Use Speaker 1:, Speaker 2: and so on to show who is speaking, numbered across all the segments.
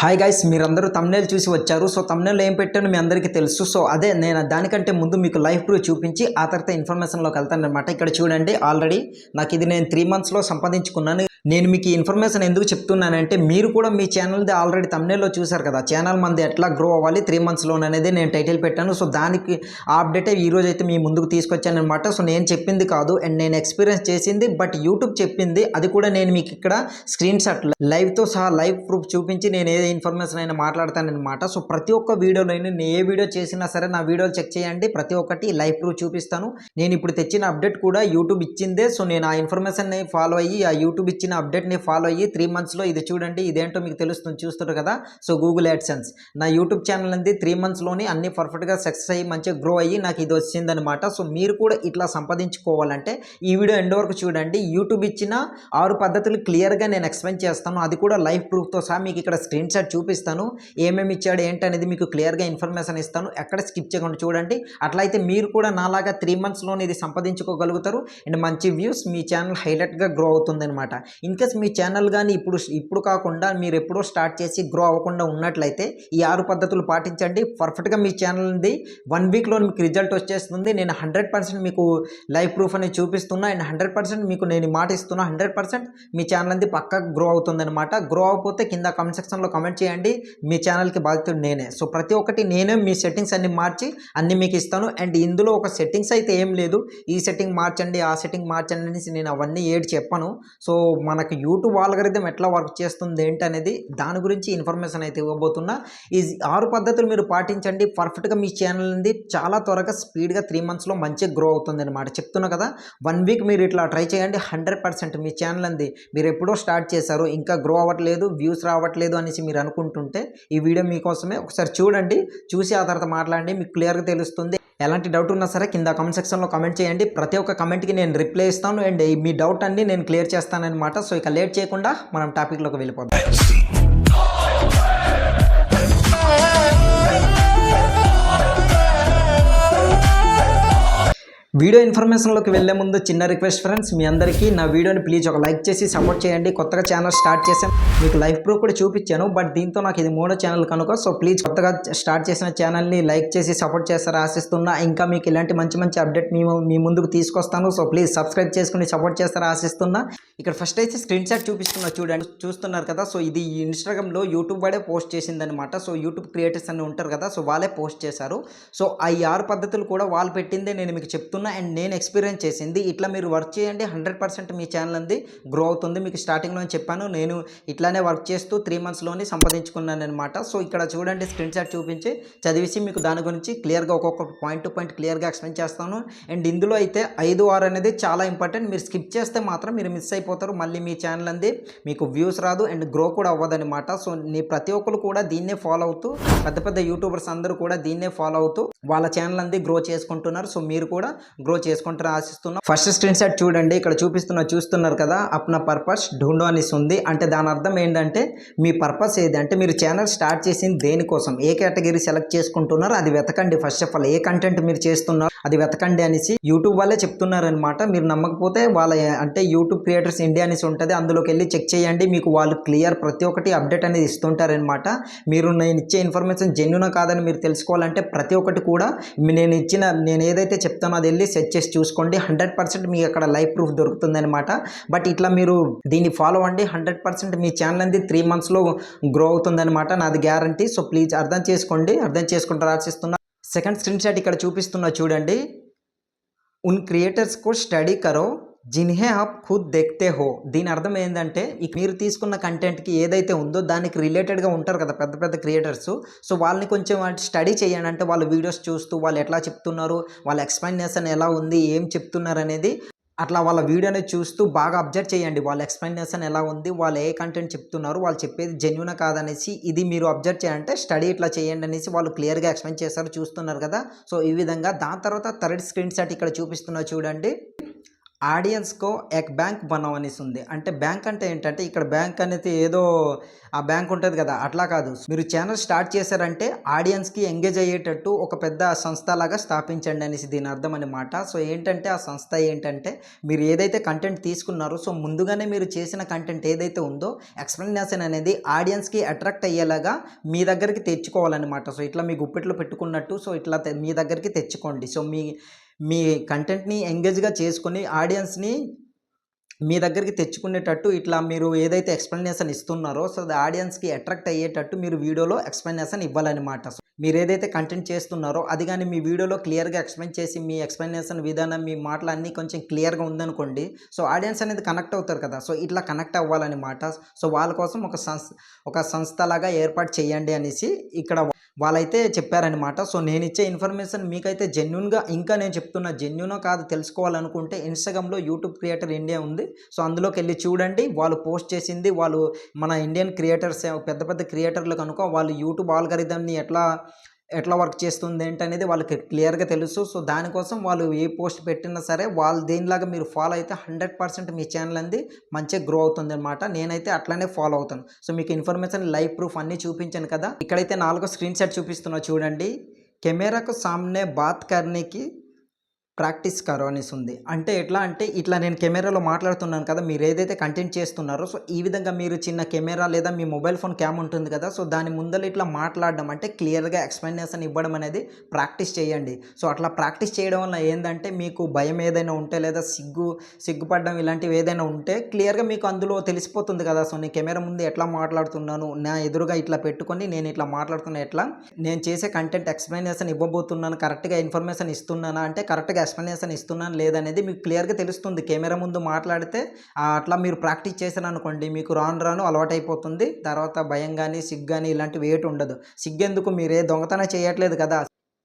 Speaker 1: Hi guys మీరందరూ thumbnail చూసి వచ్చారు. సో తమ్నేల్ ఏం పెట్టాను మీ అందరికీ తెలుసు. సో అదే నేను దానికంటే ముందు మీకు లైఫ్ ప్రూఫ్ చూపించి ఆ తర్వాత ఇన్ఫర్మేషన్లోకి వెళ్తాను అనమాట ఇక్కడ చూడండి ఆల్రెడీ నాకు ఇది నేను త్రీ మంత్స్లో సంపాదించుకున్నాను. నేను మీకు ఈ ఇన్ఫర్మేషన్ ఎందుకు చెప్తున్నానంటే మీరు కూడా మీ ఛానల్ది ఆల్రెడీ తమ్నేల్లో చూసారు కదా. ఛానల్ మంది ఎట్లా గ్రో అవ్వాలి త్రీ మంత్స్లోనే అనేది నేను టైటిల్ పెట్టాను. సో దానికి ఆ అప్డేటే ఈరోజు అయితే మీ ముందుకు తీసుకొచ్చానమాట సో నేను చెప్పింది కాదు. అండ్ నేను ఎక్స్పీరియన్స్ చేసింది బట్ యూట్యూబ్ చెప్పింది. అది కూడా నేను మీకు ఇక్కడ స్క్రీన్ షాట్ లైవ్తో సహా లైవ్ ప్రూఫ్ చూపించి నేను ఏ ఇన్ఫర్మేషన్ అయినా మాట్లాడతానమాట సో ప్రతి ఒక్క వీడియోలో నేను ఏ వీడియో చేసినా సరే నా వీడియోలు చెక్ చేయండి. ప్రతి ఒక్కటి లైవ్ ప్రూఫ్ చూపిస్తాను. నేను ఇప్పుడు తెచ్చిన అప్డేట్ కూడా యూట్యూబ్ ఇచ్చిందే. సో నేను ఆ ఇన్ఫర్మేషన్ని ఫాలో అయ్యి ఆ యూట్యూబ్ ఇచ్చిన అప్డేట్ని ఫాలో అయ్యి త్రీ మంత్స్లో ఇది చూడండి ఇదేంటో మీకు తెలుస్తుంది చూస్తారు కదా? సో గూగుల్ యాడ్సెన్స్ నా యూట్యూబ్ ఛానల్ అనేది త్రీ మంత్స్లోని అన్ని పర్ఫెక్ట్గా సక్సెస్ అయ్యి మంచిగా గ్రో అయ్యి నాకు ఇది వచ్చిందనమాట సో మీరు కూడా ఇట్లా సంపాదించుకోవాలంటే ఈ వీడియో ఎండ్ వరకు చూడండి. యూట్యూబ్ ఇచ్చిన ఆరు పద్ధతులు క్లియర్గా నేను ఎక్స్ప్లెయిన్ చేస్తాను. అది కూడా లైవ్ ప్రూఫ్తో సహా మీకు ఇక్కడ స్క్రీన్ షాట్ చూపిస్తాను. ఏమేమి ఇచ్చాడు ఏంటనేది మీకు క్లియర్గా ఇన్ఫర్మేషన్ ఇస్తాను. ఎక్కడ స్కిప్ చేయకుండా చూడండి. అట్లయితే మీరు కూడా నాలాగా త్రీ మంత్స్లోనే ఇది సంపాదించుకోగలుగుతారు. అండ్ మంచి వ్యూస్ మీ ఛానల్ హైలైట్గా గ్రో అవుతుంది అనమాట ఇన్కేస్ మీ ఛానల్ కానీ ఇప్పుడు ఇప్పుడు కాకుండా మీరు ఎప్పుడో స్టార్ట్ చేసి గ్రో అవ్వకుండా ఉన్నట్లయితే ఈ ఆరు పద్ధతులు పాటించండి. పర్ఫెక్ట్గా మీ ఛానల్ది వన్ వీక్లో మీకు రిజల్ట్ వచ్చేస్తుంది. నేను హండ్రెడ్ పర్సెంట్ మీకు లైవ్ ప్రూఫ్ అనేది చూపిస్తున్నా. అండ్ హండ్రెడ్ పర్సెంట్ మీకు నేను మాట ఇస్తున్నా. హండ్రెడ్ పర్సెంట్ మీ ఛానల్ అనేది పక్కా గ్రో అవుతుందన్నమాట. గ్రో అవ్వకపోతే కింద కమెంట్ సెక్షన్లో కమెంట్ చేయండి. మీ ఛానల్కి బాధితుడు నేనే. సో ప్రతి ఒక్కటి నేనే మీ సెట్టింగ్స్ అన్ని మార్చి అన్ని మీకు ఇస్తాను. అండ్ ఇందులో ఒక సెట్టింగ్స్ అయితే ఏం లేదు. ఈ సెట్టింగ్ మార్చండి ఆ సెట్టింగ్ మార్చండి అనేసి నేను అవన్నీ ఏడు చెప్పాను. సో మనకి యూట్యూబ్ ఆల్గరిథం ఎట్లా వర్క్ చేస్తుంది ఏంటి అనేది దాని గురించి ఇన్ఫర్మేషన్ అయితే ఇవ్వబోతున్నా. ఈ ఆరు పద్ధతులు మీరు పాటించండి. పర్ఫెక్ట్గా మీ ఛానల్ అనేది చాలా త్వరగా స్పీడ్గా త్రీ మంత్స్లో మంచిగా గ్రో అవుతుంది అనమాట చెప్తున్నా కదా వన్ వీక్ మీరు ఇట్లా ట్రై చేయండి. హండ్రెడ్ పర్సెంట్ మీ ఛానల్ అంది మీరు ఎప్పుడో స్టార్ట్ చేశారు. ఇంకా గ్రో అవ్వట్లేదు వ్యూస్ రావట్లేదు అనేసి మీరు అనుకుంటుంటే ఈ వీడియో మీకోసమే ఒకసారి చూడండి. చూసి ఆ తర్వాత మాట్లాడండి. మీకు క్లియర్గా తెలుస్తుంది. ఎలాంటి డౌట్ ఉన్నా సరే కింద కామెంట్ సెక్షన్లో కామెంట్ చేయండి. ప్రతి ఒక్క కమెంట్కి నేను రిప్లై ఇస్తాను. అండ్ మీ డౌట్ అన్ని నేను క్లియర్ చేస్తానన్నమాట. సో ఇక లేట్ చేయకుండా మనం టాపిక్లోకి వెళ్ళిపోదాం. వీడియో ఇన్ఫర్మేషన్లోకి వెళ్ళే ముందు చిన్న రిక్వెస్ట్ ఫ్రెండ్స్ మీ అందరికీ నా వీడియోని ప్లీజ్ ఒక లైక్ చేసి సపోర్ట్ చేయండి. కొత్తగా ఛానల్ స్టార్ట్ చేశాను. మీకు లైఫ్ ప్రూఫ్ కూడా చూపించాను. బట్ దీంతో నాకు ఇది మూడో ఛానల్ కనుక సో ప్లీజ్ కొత్తగా స్టార్ట్ చేసిన ఛానల్ని లైక్ చేసి సపోర్ట్ చేస్తారు ఆశిస్తున్నా. ఇంకా మీకు ఇలాంటి మంచి మంచి అప్డేట్ మీ మీ ముందుకు తీసుకొస్తాను. సో ప్లీజ్ సబ్స్క్రైబ్ చేసుకుని సపోర్ట్ చేస్తారు ఆశిస్తున్నా. ఇక్కడ ఫస్ట్ అయితే స్క్రీన్ షాట్ చూపిస్తున్నా చూడండి. చూస్తున్నారు కదా సో ఇది ఇన్స్టాగ్రామ్లో యూట్యూబ్ వాడే పోస్ట్ చేసిందనమాట సో యూట్యూబ్ క్రియేటర్స్ అని ఉంటారు కదా సో వాళ్ళే పోస్ట్ చేశారు. సో ఆ ఆరు పద్ధతులు కూడా వాళ్ళు పెట్టిందే నేను మీకు చెప్తున్నా అండ్ నేను ఎక్స్పీరియన్స్ చేసింది. ఇట్లా మీరు వర్క్ చేయండి. హండ్రెడ్ పర్సెంట్ మీ ఛానల్ అంది. గ్రో అవుతుంది. మీకు స్టార్టింగ్లో చెప్పాను. నేను ఇట్లానే వర్క్ చేస్తూ త్రీ మంత్స్లోనే సంపాదించుకున్నాను అనమాట సో ఇక్కడ చూడండి స్క్రీన్ షాట్ చూపించి చదివేసి మీకు దాని గురించి క్లియర్గా ఒక్కొక్క పాయింట్ టు పాయింట్ క్లియర్గా ఎక్స్ప్లెయిన్ చేస్తాను. అండ్ ఇందులో అయితే ఐదు ఆరు అనేది చాలా ఇంపార్టెంట్ మీరు స్కిప్ చేస్తే మాత్రం మీరు మిస్ అయిపోతారు. మళ్ళీ మీ ఛానల్ అంది. మీకు వ్యూస్ రాదు అండ్ గ్రో కూడా అవ్వదనమాట సో నీ ప్రతి ఒక్కరు కూడా దీన్నే ఫాలో అవుతూ పెద్ద పెద్ద యూట్యూబర్స్ అందరూ కూడా దీన్నే ఫాలో అవుతూ వాళ్ళ ఛానల్ అంది గ్రో చేసుకుంటున్నారు. సో మీరు కూడా గ్రో చేసుకుంటారని ఆశిస్తున్నాం. ఫస్ట్ స్క్రీన్ షాట్ చూడండి. ఇక్కడ చూపిస్తున్న చూస్తున్నారు కదా అప్న పర్పస్ ఢూండో అనేసి ఉంది. అంటే దాని అర్థం ఏంటంటే మీ పర్పస్ ఏది? అంటే మీరు ఛానల్ స్టార్ట్ చేసింది దేనికోసం? ఏ కేటగిరీ సెలెక్ట్ చేసుకుంటున్నారో? అది వెతకండి. ఫస్ట్ ఆఫ్ ఆల్ ఏ కంటెంట్ మీరు చేస్తున్నారు? అది వెతకండి అనేసి యూట్యూబ్ వాళ్ళే చెప్తున్నారనమాట మీరు నమ్మకపోతే వాళ్ళ అంటే యూట్యూబ్ క్రియేటర్స్ ఇండియా అనేసి ఉంటుంది. అందులోకి వెళ్ళి చెక్ చేయండి. మీకు వాళ్ళు క్లియర్ ప్రతి ఒక్కటి అప్డేట్ అనేది ఇస్తుంటారనమాట మీరు నేను ఇచ్చే ఇన్ఫర్మేషన్ జెన్యునా కాదని మీరు తెలుసుకోవాలంటే ప్రతి ఒక్కటి కూడా నేను ఇచ్చిన నేను ఏదైతే చెప్తానో అది వెళ్ళి సెట్ చేసి చూసుకోండి. హండ్రెడ్ పర్సెంట్ మీకు అక్కడ లైవ్ ప్రూఫ్ దొరుకుతుందనమాట బట్ ఇట్లా మీరు దీన్ని ఫాలో అండి. హండ్రెడ్ పర్సెంట్ మీ ఛానల్ అనేది త్రీ మంత్స్లో గ్రో అవుతుందనమాట నాది గ్యారంటీ సో ప్లీజ్ అర్థం చేసుకోండి. అర్థం చేసుకుంటారు ఆశిస్తున్నా సెకండ్ స్క్రీన్ షాట్ ఇక్కడ చూపిస్తున్నా చూడండి. ఉన్ క్రియేటర్స్కు స్టడీ కరో. జిన్హే ఆప్ ఖుద్ దెక్తే హో. దీని అర్థం ఏంటంటే ఇక మీరు తీసుకున్న కంటెంట్కి ఏదైతే ఉందో దానికి రిలేటెడ్గా ఉంటారు కదా పెద్ద పెద్ద క్రియేటర్స్. సో వాళ్ళని కొంచెం స్టడీ చేయండి. అంటే వాళ్ళ వీడియోస్ చూస్తూ వాళ్ళు ఎట్లా చెప్తున్నారు వాళ్ళ ఎక్స్ప్లెనేషన్ ఎలా ఉంది ఏం చెప్తున్నారు అనేది అట్లా వాళ్ళ వీడియోని చూస్తూ బాగా అబ్జర్వ్ చేయండి. వాళ్ళ ఎక్స్ప్లెనేషన్ ఎలా ఉంది వాళ్ళు ఏ కంటెంట్ చెప్తున్నారు వాళ్ళు చెప్పేది జెన్యున్ కాదనేసి ఇది మీరు అబ్జర్వ్ చేయాలంటే స్టడీ ఇట్లా చేయండి అనేసి వాళ్ళు క్లియర్గా ఎక్స్ప్లెయిన్ చేస్తారు చూస్తున్నారు కదా. సో ఈ విధంగా దాని తర్వాత థర్డ్ స్క్రీన్ షాట్ ఇక్కడ చూపిస్తున్నా చూడండి. ఆడియన్స్కో ఎక్ బ్యాంక్ బనం అనేసి ఉంది అంటే బ్యాంక్ అంటే ఏంటంటే ఇక్కడ బ్యాంక్ అనేది ఏదో ఆ బ్యాంక్ ఉంటుంది కదా అట్లా కాదు. మీరు ఛానల్ స్టార్ట్ చేశారంటే ఆడియన్స్కి ఎంగేజ్ అయ్యేటట్టు ఒక పెద్ద సంస్థ లాగా స్థాపించండి అనేసి దీని అర్థం అనమాట సో ఏంటంటే ఆ సంస్థ ఏంటంటే మీరు ఏదైతే కంటెంట్ తీసుకున్నారో సో ముందుగానే మీరు చేసిన కంటెంట్ ఏదైతే ఉందో ఎక్స్ప్లెనేషన్ అనేది ఆడియన్స్కి అట్రాక్ట్ అయ్యేలాగా మీ దగ్గరికి తెచ్చుకోవాలన్నమాట. సో ఇట్లా మీ గుప్పెట్లో పెట్టుకున్నట్టు సో ఇట్లా మీ దగ్గరికి తెచ్చుకోండి. సో మీ మీ కంటెంట్ని ఎంగేజ్గా చేసుకొని ఆడియన్స్ని మీ దగ్గరికి తెచ్చుకునేటట్టు ఇట్లా మీరు ఏదైతే ఎక్స్ప్లెనేషన్ ఇస్తున్నారో సో అది ఆడియన్స్కి అట్రాక్ట్ అయ్యేటట్టు మీరు వీడియోలో ఎక్స్ప్లెనేషన్ ఇవ్వాలన్నమాట. సో మీరు ఏదైతే కంటెంట్ చేస్తున్నారో అది కానీ మీ వీడియోలో క్లియర్గా ఎక్స్ప్లెయిన్ చేసి మీ ఎక్స్ప్లెనేషన్ విధానం మీ మాటలు అన్నీ కొంచెం క్లియర్గా ఉందనుకోండి సో ఆడియన్స్ అనేది కనెక్ట్ అవుతారు కదా. సో ఇట్లా కనెక్ట్ అవ్వాలన్నమాట సో వాళ్ళ కోసం ఒక సంస్థ ఒక సంస్థలాగా ఏర్పాటు చేయండి అనేసి ఇక్కడ వాళ్ళైతే చెప్పారనమాట సో నేను ఇచ్చే ఇన్ఫర్మేషన్ మీకైతే జెన్యున్గా ఇంకా నేను చెప్తున్నా జెన్యునో కాదు తెలుసుకోవాలనుకుంటే ఇన్స్టాగ్రామ్లో యూట్యూబ్ క్రియేటర్ ఇండియా ఉంది. సో అందులోకి వెళ్ళి చూడండి వాళ్ళు పోస్ట్ చేసింది వాళ్ళు మన ఇండియన్ క్రియేటర్స్ పెద్ద పెద్ద క్రియేటర్లు కనుక వాళ్ళు యూట్యూబ్ ఆల్గరిథమ్ని ఎట్లా ఎట్లా వర్క్ చేస్తుంది ఏంటి అనేది వాళ్ళకి క్లియర్గా తెలుసు. సో దానికోసం వాళ్ళు ఏ పోస్ట్ పెట్టినా సరే వాళ్ళు దేనిలాగా మీరు ఫాలో అయితే హండ్రెడ్ పర్సెంట్ మీ ఛానల్ అనేది మంచిగా గ్రో అవుతుంది అనమాట నేనైతే అట్లానే ఫాలో అవుతాను. సో మీకు ఇన్ఫర్మేషన్ లైవ్ ప్రూఫ్ అన్నీ చూపించాను కదా. ఇక్కడైతే నాలుగో స్క్రీన్ షాట్ చూపిస్తున్నా చూడండి. కెమెరాకు సామ్నే బాత్ కర్నీకి ప్రాక్టీస్ కరో అనేసి ఉంది. అంటే ఎట్లా అంటే ఇట్లా నేను కెమెరాలో మాట్లాడుతున్నాను కదా మీరు ఏదైతే కంటెంట్ చేస్తున్నారో సో ఈ విధంగా మీరు చిన్న కెమెరా లేదా మీ మొబైల్ ఫోన్ క్యామ్ ఉంటుంది కదా సో దాని ముందర ఇట్లా మాట్లాడడం అంటే క్లియర్గా ఎక్స్ప్లెనేషన్ ఇవ్వడం అనేది ప్రాక్టీస్ చేయండి. సో అట్లా ప్రాక్టీస్ చేయడం వల్ల ఏంటంటే మీకు భయం ఏదైనా ఉంటే లేదా సిగ్గు సిగ్గుపడడం ఇలాంటివి ఏదైనా ఉంటే క్లియర్గా మీకు అందులో తెలిసిపోతుంది కదా. సో నేను కెమెరా ముందు ఎట్లా మాట్లాడుతున్నాను నా ఎదురుగా ఇట్లా పెట్టుకొని నేను ఇట్లా మాట్లాడుతున్నా ఎట్లా నేను చేసే కంటెంట్ ఎక్స్ప్లెనేషన్ ఇవ్వబోతున్నాను కరెక్ట్గా ఇన్ఫర్మేషన్ ఇస్తున్నానా అంటే కరెక్ట్గా ఎక్స్ప్లెనేషన్ ఇస్తున్నాను లేదనేది మీకు క్లియర్గా తెలుస్తుంది. కెమెరా ముందు మాట్లాడితే అట్లా మీరు ప్రాక్టీస్ చేశాను అనుకోండి మీకు రాను రాను అలవాటైపోతుంది. తర్వాత భయం కానీ సిగ్గు కానీ ఇలాంటివి ఏటి ఉండదు. సిగ్గెందుకు మీరే దొంగతనం చేయట్లేదు కదా.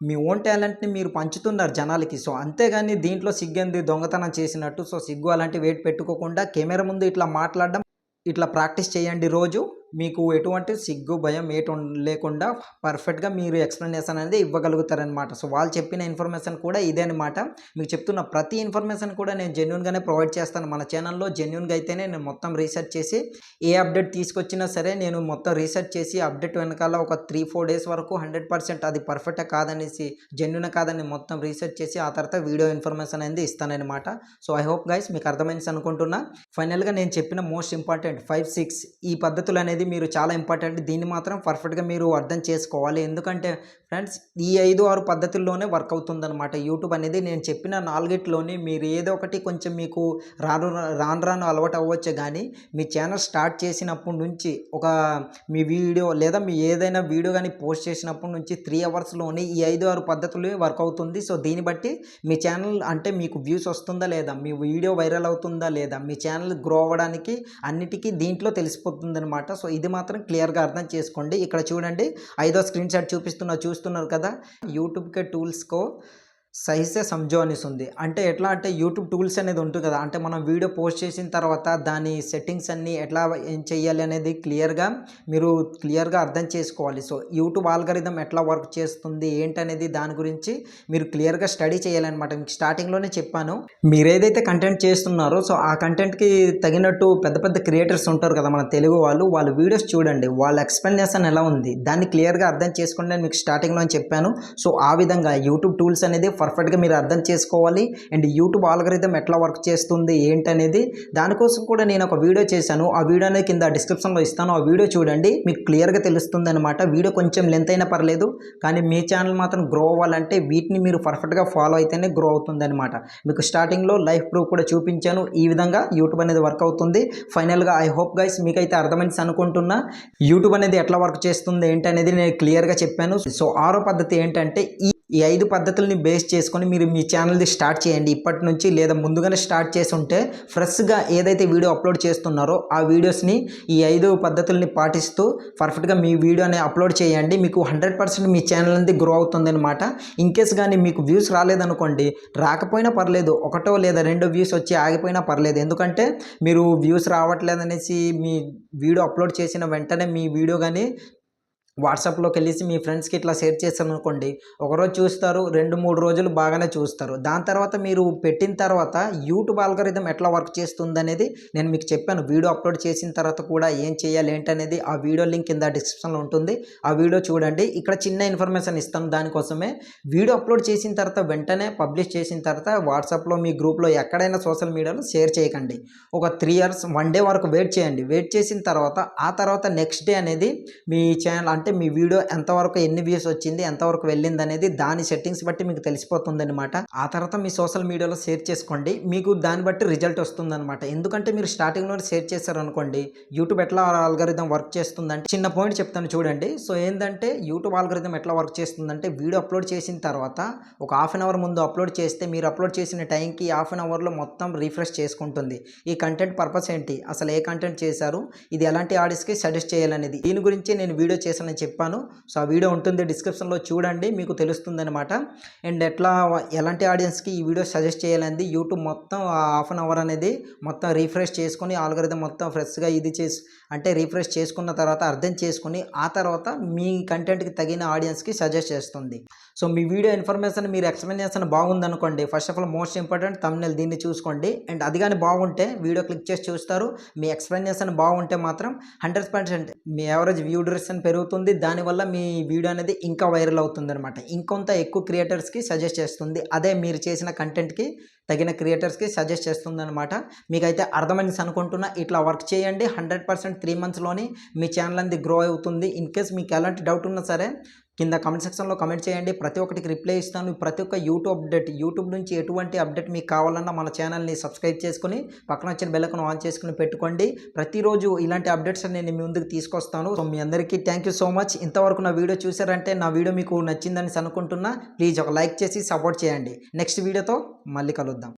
Speaker 1: మీ ఓన్ టాలెంట్ని మీరు పంచుతున్నారు జనాలకి. సో అంతేగాని దీంట్లో సిగ్గెంది దొంగతనం చేసినట్టు సో సిగ్గు అలాంటి వెయిట్ పెట్టుకోకుండా కెమెరా ముందు ఇట్లా మాట్లాడడం ఇట్లా ప్రాక్టీస్ చేయండి రోజు. మీకు ఎటువంటి సిగ్గు భయం ఏటు లేకుండా పర్ఫెక్ట్గా మీరు ఎక్స్ప్లెనేషన్ అనేది ఇవ్వగలుగుతారనమాట సో వాళ్ళు చెప్పిన ఇన్ఫర్మేషన్ కూడా ఇదే అనమాట మీకు చెప్తున్న ప్రతి ఇన్ఫర్మేషన్ కూడా నేను జెన్యున్గానే ప్రొవైడ్ చేస్తాను. మన ఛానల్లో జెన్యున్గా అయితేనే నేను మొత్తం రీసెర్చ్ చేసి ఏ అప్డేట్ తీసుకొచ్చినా సరే నేను మొత్తం రీసెర్చ్ చేసి అప్డేట్ వెనకాల ఒక త్రీ ఫోర్ డేస్ వరకు హండ్రెడ్ పర్సెంట్ అది పర్ఫెక్ట్ కాదనేసి జెన్యున్ కాదని మొత్తం రీసెర్చ్ చేసి ఆ తర్వాత వీడియో ఇన్ఫర్మేషన్ అనేది ఇస్తానన్నమాట. సో ఐ హోప్ గైస్ మీకు అర్థమైంది అనుకుంటున్నా. ఫైనల్గా నేను చెప్పిన మోస్ట్ ఇంపార్టెంట్ ఫైవ్ సిక్స్ ఈ పద్ధతులు అనేది మీరు చాలా ఇంపార్టెంట్. దీన్ని మాత్రం పర్ఫెక్ట్గా మీరు అర్థం చేసుకోవాలి. ఎందుకంటే ఫ్రెండ్స్ ఈ ఐదు ఆరు పద్ధతుల్లోనే వర్క్ అవుతుందన్నమాట. యూట్యూబ్ అనేది నేను చెప్పిన నాలుగిట్లోనే మీరు ఏదో ఒకటి కొంచెం మీకు రాను రాను రాను అలవాటు అవ్వచ్చు కానీ మీ ఛానల్ స్టార్ట్ చేసినప్పటి నుంచి ఒక మీ వీడియో లేదా మీ ఏదైనా వీడియో కానీ పోస్ట్ చేసినప్పటి నుంచి త్రీ అవర్స్లోనే ఈ ఐదు ఆరు పద్ధతులు వర్క్ అవుతుంది. సో దీన్ని బట్టి మీ ఛానల్ అంటే మీకు వ్యూస్ వస్తుందా లేదా మీ వీడియో వైరల్ అవుతుందా లేదా మీ ఛానల్ గ్రో అవ్వడానికి అన్నిటికీ దీంట్లో తెలిసిపోతుందనమాట సో ఇది మాత్రం క్లియర్గా అర్థం చేసుకోండి. ఇక్కడ చూడండి ఐదో స్క్రీన్ షాట్ చూపిస్తున్నా చూస్తున్నారు కదా? యూట్యూబ్కే టూల్స్కో సహిసే సైజే అనేసి ఉంది అంటే ఎట్లా అంటే యూట్యూబ్ టూల్స్ అనేది ఉంటుంది కదా. అంటే మనం వీడియో పోస్ట్ చేసిన తర్వాత దాని సెట్టింగ్స్ అన్నీ ఎట్లా ఏం చేయాలి అనేది క్లియర్గా మీరు క్లియర్గా అర్థం చేసుకోవాలి. సో యూట్యూబ్ ఆల్గరిథం ఎట్లా వర్క్ చేస్తుంది ఏంటనేది దాని గురించి మీరు క్లియర్గా స్టడీ చేయాలన్నమాట. మీకు స్టార్టింగ్లోనే చెప్పాను. మీరు ఏదైతే కంటెంట్ చేస్తున్నారో సో ఆ కంటెంట్కి తగినట్టు పెద్ద పెద్ద క్రియేటర్స్ ఉంటారు కదా మన తెలుగు వాళ్ళు. వాళ్ళ వీడియోస్ చూడండి. వాళ్ళ ఎక్స్ప్లెనేషన్ ఎలా ఉంది? దాన్ని క్లియర్గా అర్థం చేసుకోండి నేను మీకు స్టార్టింగ్లో చెప్పాను. సో ఆ విధంగా యూట్యూబ్ టూల్స్ అనేది పర్ఫెక్ట్గా మీరు అర్థం చేసుకోవాలి. అండ్ యూట్యూబ్ ఆల్గరిథం ఎట్లా వర్క్ చేస్తుంది ఏంటనేది దానికోసం కూడా నేను ఒక వీడియో చేశాను. ఆ వీడియో అనేది కింద డిస్క్రిప్షన్లో ఇస్తాను. ఆ వీడియో చూడండి. మీకు క్లియర్గా తెలుస్తుంది అనమాట వీడియో కొంచెం లెంత్ అయినా పర్లేదు. కానీ మీ ఛానల్ మాత్రం గ్రో అవ్వాలంటే వీటిని మీరు పర్ఫెక్ట్గా ఫాలో అయితేనే గ్రో అవుతుంది అనమాట మీకు స్టార్టింగ్లో లైఫ్ ప్రూఫ్ కూడా చూపించాను. ఈ విధంగా యూట్యూబ్ అనేది వర్క్ అవుతుంది. ఫైనల్గా ఐ హోప్ గైస్ మీకైతే అర్థమైంది అనుకుంటున్నా. యూట్యూబ్ అనేది ఎట్లా వర్క్ చేస్తుంది ఏంటనేది నేను క్లియర్గా చెప్పాను. సో ఆరో పద్ధతి ఏంటంటే ఈ ఈ ఐదు పద్ధతుల్ని బేస్ చేసుకొని మీరు మీ ఛానల్ది స్టార్ట్ చేయండి. ఇప్పటి నుంచి లేదా ముందుగానే స్టార్ట్ చేసి ఉంటే ఫ్రెష్గా ఏదైతే వీడియో అప్లోడ్ చేస్తున్నారో ఆ వీడియోస్ని ఈ ఐదు పద్ధతుల్ని పాటిస్తూ పర్ఫెక్ట్గా మీ వీడియోని అప్లోడ్ చేయండి. మీకు హండ్రెడ్ పర్సెంట్ మీ ఛానల్ అనేది గ్రో అవుతుంది అనమాట ఇన్ కేస్ కానీ మీకు వ్యూస్ రాలేదనుకోండి రాకపోయినా పర్లేదు ఒకటో లేదా రెండో వ్యూస్ వచ్చి ఆగిపోయినా పర్లేదు. ఎందుకంటే మీరు వ్యూస్ రావట్లేదనేసి మీ వీడియో అప్లోడ్ చేసిన వెంటనే మీ వీడియో కానీ వాట్సాప్లోకి వెళ్ళేసి మీ ఫ్రెండ్స్కి ఇట్లా షేర్ చేశాను అనుకోండి ఒకరోజు చూస్తారు రెండు మూడు రోజులు బాగానే చూస్తారు. దాని తర్వాత మీరు పెట్టిన తర్వాత యూట్యూబ్ ఆల్గరిథం ఎట్లా వర్క్ చేస్తుంది అనేది నేను మీకు చెప్పాను. వీడియో అప్లోడ్ చేసిన తర్వాత కూడా ఏం చేయాలి ఏంటనేది ఆ వీడియో లింక్ కింద డిస్క్రిప్షన్లో ఉంటుంది. ఆ వీడియో చూడండి. ఇక్కడ చిన్న ఇన్ఫర్మేషన్ ఇస్తాను దానికోసమే. వీడియో అప్లోడ్ చేసిన తర్వాత వెంటనే పబ్లిష్ చేసిన తర్వాత వాట్సాప్లో మీ గ్రూప్లో ఎక్కడైనా సోషల్ మీడియాలో షేర్ చేయకండి. ఒక త్రీ ఇయర్స్ వన్ డే వరకు వెయిట్ చేయండి. వెయిట్ చేసిన తర్వాత ఆ తర్వాత నెక్స్ట్ డే అనేది మీ ఛానల్ అంటే మీ వీడియో ఎంతవరకు ఎన్ని వ్యూస్ వచ్చింది ఎంతవరకు వెళ్ళింది అనేది దాని సెట్టింగ్స్ బట్టి మీకు తెలిసిపోతుంది అనమాట ఆ తర్వాత మీ సోషల్ మీడియాలో షేర్ చేసుకోండి. మీకు దాన్ని బట్టి రిజల్ట్ వస్తుంది అనమాట ఎందుకంటే మీరు స్టార్టింగ్లో షేర్ చేశారనుకోండి యూట్యూబ్ ఎట్లా ఆల్గరిథం వర్క్ చేస్తుందంటే చిన్న పాయింట్ చెప్తాను చూడండి. సో ఏంటంటే యూట్యూబ్ ఆల్గరిథం ఎట్లా వర్క్ చేస్తుందంటే వీడియో అప్లోడ్ చేసిన తర్వాత ఒక హాఫ్ అన్ అవర్ ముందు అప్లోడ్ చేస్తే మీరు అప్లోడ్ చేసిన టైంకి హాఫ్ అన్ అవర్లో మొత్తం రీఫ్రెష్ చేసుకుంటుంది. ఈ కంటెంట్ పర్పస్ ఏంటి? అసలు ఏ కంటెంట్ చేశారు? ఇది ఎలాంటి ఆడియన్స్కి సజెస్ట్ చేయాలనేది. దీని గురించి నేను వీడియో చేసిన నేను చెప్పాను. సో ఆ వీడియో ఉంటుంది డిస్క్రిప్షన్లో చూడండి మీకు తెలుస్తుందనమాట అండ్ ఎట్లా ఎలాంటి ఆడియన్స్కి ఈ వీడియో సజెస్ట్ చేయాలనేది యూట్యూబ్ మొత్తం హాఫ్ అన్ అవర్ అనేది మొత్తం రీఫ్రెష్ చేసుకొని ఆల్గరిథం మొత్తం ఫ్రెష్గా ఇది చేసి అంటే రీఫ్రెష్ చేసుకున్న తర్వాత అర్థం చేసుకుని ఆ తర్వాత మీ కంటెంట్కి తగిన ఆడియన్స్కి సజెస్ట్ చేస్తుంది. సో మీ వీడియో ఇన్ఫర్మేషన్ మీరు explanation బాగుందనుకోండి. First of all most important తమిళ దీన్ని చూసుకోండి. అండ్ అది కానీ బాగుంటే వీడియో క్లిక్ చేసి చూస్తారు. మీ ఎక్స్ప్లెనేషన్ బాగుంటే మాత్రం హండ్రెడ్ పర్సెంట్ మీ యావరేజ్ వ్యూ డ్యూరేషన్ పెరుగుతుంది. దానివల్ల మీ వీడియో అనేది ఇంకా వైరల్ అవుతుంది అనమాట ఇంకొంత ఎక్కువ క్రియేటర్స్కి సజెస్ట్ చేస్తుంది. అదే మీరు చేసిన కంటెంట్కి తగిన క్రియేటర్స్కి సజెస్ట్ చేస్తుంది అనమాట మీకైతే అర్థమైంది అనుకుంటున్నా. ఇట్లా వర్క్ చేయండి. హండ్రెడ్ పర్సెంట్ త్రీ మంత్స్లోని మీ ఛానల్ అనేది గ్రో అవుతుంది. ఇన్ కేస్ మీకు ఎలాంటి డౌట్ ఉన్నా సరే కింద కమెంట్ సెక్షన్లో కమెంట్ చేయండి. ప్రతి ఒక్కటికి రిప్లై ఇస్తాను. ప్రతి ఒక్క యూట్యూబ్ అప్డేట్ యూట్యూబ్ నుంచి ఎటువంటి అప్డేట్ మీకు కావాలన్నా మన ఛానల్ని సబ్స్క్రైబ్ చేసుకుని పక్కన వచ్చిన బెల్లకను ఆన్ చేసుకుని పెట్టుకోండి. ప్రతిరోజు ఇలాంటి అప్డేట్స్ నేను మీ ముందుకు తీసుకొస్తాను. సో మీ అందరికీ థ్యాంక్ యూ సో మచ్ ఇంతవరకు నా వీడియో చూసారంటే నా వీడియో మీకు నచ్చిందని అనుకుంటున్నా. ప్లీజ్ ఒక లైక్ చేసి సపోర్ట్ చేయండి. నెక్స్ట్ వీడియోతో మళ్ళీ కలుద్దాం.